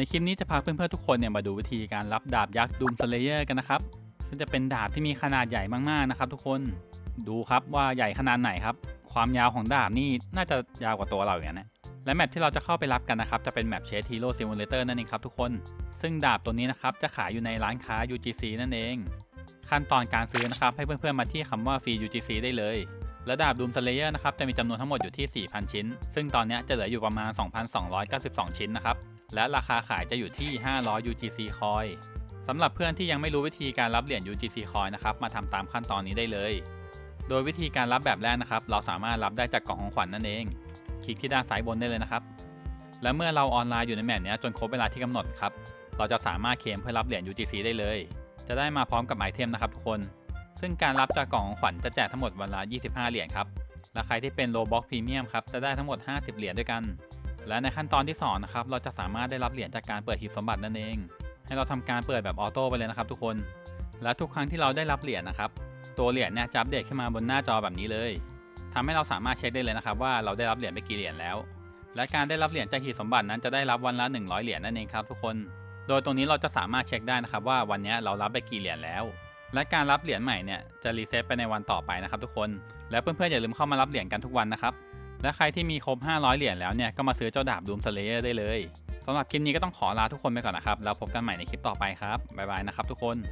ในคลิปนี้จะพาเพื่อนๆทุกคนเนี่ยมาดูวิธีการรับดาบยักษ์ดูมสเลเยอร์กันนะครับ ซึ่งจะเป็นดาบที่มีขนาดใหญ่มากๆนะครับ ทุกคนดูครับว่าใหญ่ขนาดไหนครับ ความยาวของดาบนี่น่าจะยาวกว่าตัวเราอย่างนี้นและแมปที่เราจะเข้าไปรับกันนะครับจะเป็นแมปเชสฮีโร่ซิมูเลเตอร์นั่นเองครับทุกคน ซึ่งดาบตัวนี้นะครับจะขายอยู่ในร้านค้า UGC นั่นเอง ขั้นตอนการซื้อนะครับให้เพื่อนๆมาที่คำว่าฟรี UGC ได้เลยและดาบดูมสเลเยอร์นะครับจะมีจำนวนทั้งหมดอยู่ที่ 4,000 ชิ้น ซึ่งตอนนี้จะเหลืออยู่ประมาณ 2,292 ชิ้นนะครับ และราคาขายจะอยู่ที่ 500 UGC คอยสำหรับเพื่อนที่ยังไม่รู้วิธีการรับเหรียญ UGC คอยนะครับ มาทำตามขั้นตอนนี้ได้เลย โดยวิธีการรับแบบแรกนะครับ เราสามารถรับได้จากกล่องของขวัญนั่นเอง คลิกที่ด้านซ้ายบนได้เลยนะครับ และเมื่อเราออนไลน์อยู่ในแมปนี้จนครบเวลาที่กำหนดครับ เราจะสามารถเคลมเพื่อรับเหรียญ UGC ได้เลย จะได้มาพร้อมกับไอเทมนะครับทุกคน ซึ่งการรับจากกล่องของขวัญจะแจกทั้งหมดวันละ 25 เหรียญครับ และใครที่เป็นโลบ็อกพรีเมียมครับ จะได้ทั้งหมด 50 เหรียญด้วยกัน และในขั้นตอนที่สองนะครับเราจะสามารถได้รับเหรียญจากการเปิดหีบสมบัตินั่นเอง ให้เราทำการเปิดแบบออโต้ไปเลยนะครับ ทุกคน และทุกครั้งที่เราได้รับเหรียญนะครับ ตัวเหรียญเนี่ยจะอัปเดตขึ้นมาบนหน้าจอแบบนี้เลยทำให้เราสามารถเช็คได้เลยนะครับ ว่าเราได้รับเหรียญไปกี่เหรียญแล้ว และการได้รับเหรียญจากหีบสมบัตินั้นจะได้รับวันละ 100 เหรียญนั่นเองครับทุกคน โดยตรงนี้เราจะสามารถเช็คได้นะครับว่าวันนี้เรารับไปกี่เหรียญแล้ว และการรับเหรียญใหม่เนี่ยจะรีเซ็ตไปในวันต่อไปนะครับทุกคน และเพื่อนๆอย่าลืมเข้ามารับเหรียญกันทุกวันนะครับ และใครที่มีครบ 500 เหรียญแล้วเนี่ยก็มาซื้อเจ้าดาบดูมสเลเยอร์ได้เลยสำหรับคลิปนี้ก็ต้องขอลาทุกคนไปก่อนนะครับ แล้วพบกันใหม่ในคลิปต่อไปครับ บ๊ายบายนะครับทุกคน